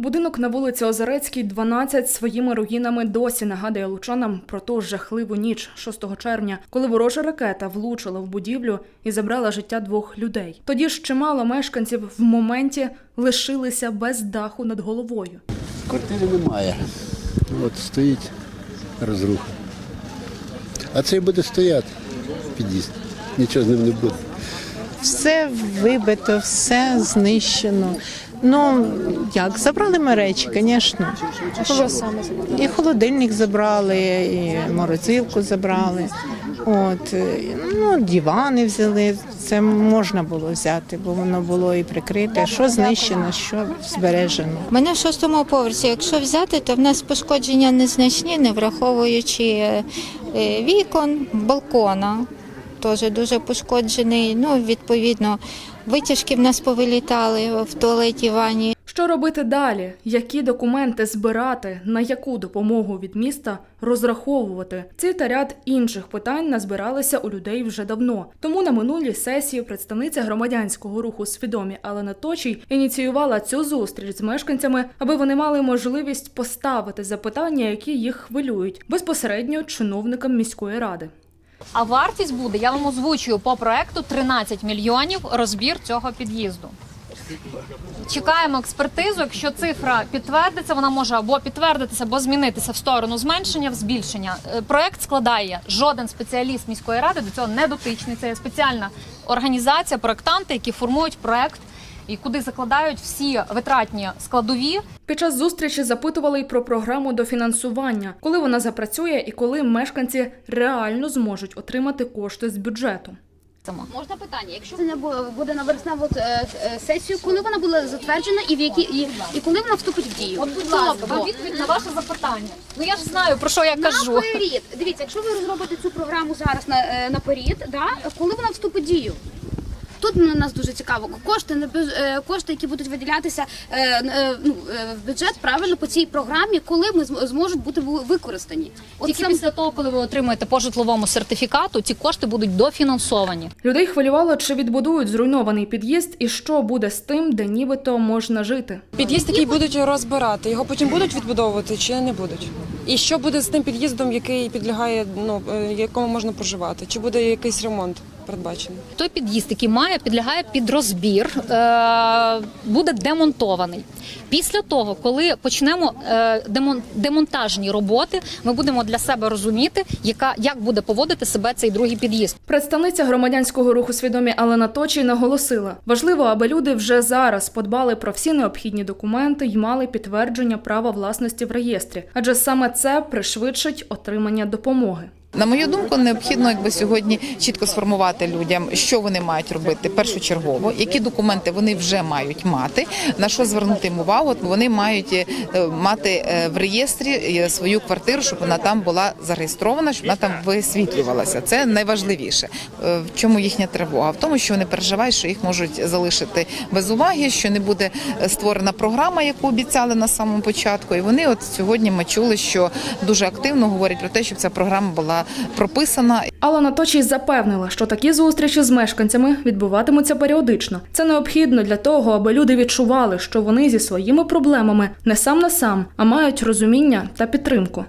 Будинок на вулиці Озерецькій, 12, своїми руїнами досі нагадує лучанам про ту жахливу ніч 6 червня, коли ворожа ракета влучила в будівлю і забрала життя двох людей. Тоді ж чимало мешканців в моменті лишилися без даху над головою. Квартири немає. От стоїть розруха. А цей буде стояти під'їзд. Нічого з ним не буде. Все вибито, все знищено. Ну як, забрали ми речі, звісно. Саме? І холодильник забрали, і морозилку забрали. От, ну, дивани взяли. Це можна було взяти, бо воно було і прикрите. Що знищено, що збережено. Мене в шостому поверсі. Якщо взяти, то в нас пошкодження незначні, не враховуючи е, е, вікон, балкона. Теж дуже пошкоджений. Ну, відповідно, витяжки в нас повилітали в туалеті ванні. Що робити далі? Які документи збирати? На яку допомогу від міста розраховувати? Ці та ряд інших питань назбиралися у людей вже давно. Тому на минулій сесії представниця громадянського руху свідомі Алена Точій ініціювала цю зустріч з мешканцями, аби вони мали можливість поставити запитання, які їх хвилюють, безпосередньо чиновникам міської ради. А вартість буде, я вам озвучую по проекту 13 мільйонів розбір цього під'їзду. Чекаємо експертизу. Якщо цифра підтвердиться, вона може або підтвердитися, або змінитися в сторону зменшення, в збільшення. Е, Проект складає жоден спеціаліст міської ради до цього не дотичний. Це спеціальна організація, проектанти, які формують проект і куди закладають всі витратні складові Під час зустрічі запитували й про програму дофінансування, коли вона запрацює і коли мешканці реально зможуть отримати кошти з бюджету. Можна питання? Якщо вона буде на вересневу е, е, сесію, коли вона була затверджена і в які і, і коли вона вступить в дію? От, будь ласка, відповідь на ваше запитання. Ну я ж знаю про що я кажу. Наперед. Дивіться, якщо ви розробите цю програму зараз на е, наперед, да, коли вона вступить в дію? Тут на нас дуже цікаво. Кошти не без- кошти, які будуть виділятися е, е, ну, е, в бюджет правильно по цій програмі, коли ми зможуть бути використані. От Тільки сам- після того, коли ви отримаєте по житловому сертифікату, ці кошти будуть дофінансовані. Людей хвилювало, чи відбудують зруйнований під'їзд і що буде з тим, де нібито можна жити. Під'їзд, який будуть розбирати, його потім будуть відбудовувати чи не будуть? І що буде з тим під'їздом, який підлягає, ну якому можна проживати? Чи буде якийсь ремонт передбачений? Той під'їзд, який має, підлягає під розбір, е, буде демонтований. Після того, коли почнемо е, демон, демонтажні роботи, ми будемо для себе розуміти, яка як буде поводити себе цей другий під'їзд. Представниця громадянського руху свідомі Алена Точій наголосила: важливо, аби люди вже зараз подбали про всі необхідні документи й мали підтвердження права власності в реєстрі, адже саме це пришвидшить отримання допомоги. На мою думку, необхідно якби сьогодні чітко сформувати людям, що вони мають робити першочергово, які документи вони вже мають мати, на що звернути їм увагу. Вони мають е, мати е, в реєстрі е, свою квартиру, щоб вона там була зареєстрована, щоб вона там висвітлювалася. Це найважливіше. В чому їхня тривога? В тому, що вони переживають, що їх можуть залишити без уваги, що не буде створена програма, яку обіцяли на самому початку. І вони от сьогодні ми чули, що дуже активно говорять про те, щоб ця програма була прописана Алана Точій запевнила, що такі зустрічі з мешканцями відбуватимуться періодично. Це необхідно для того, аби люди відчували, що вони зі своїми проблемами не сам на сам, а мають розуміння та підтримку.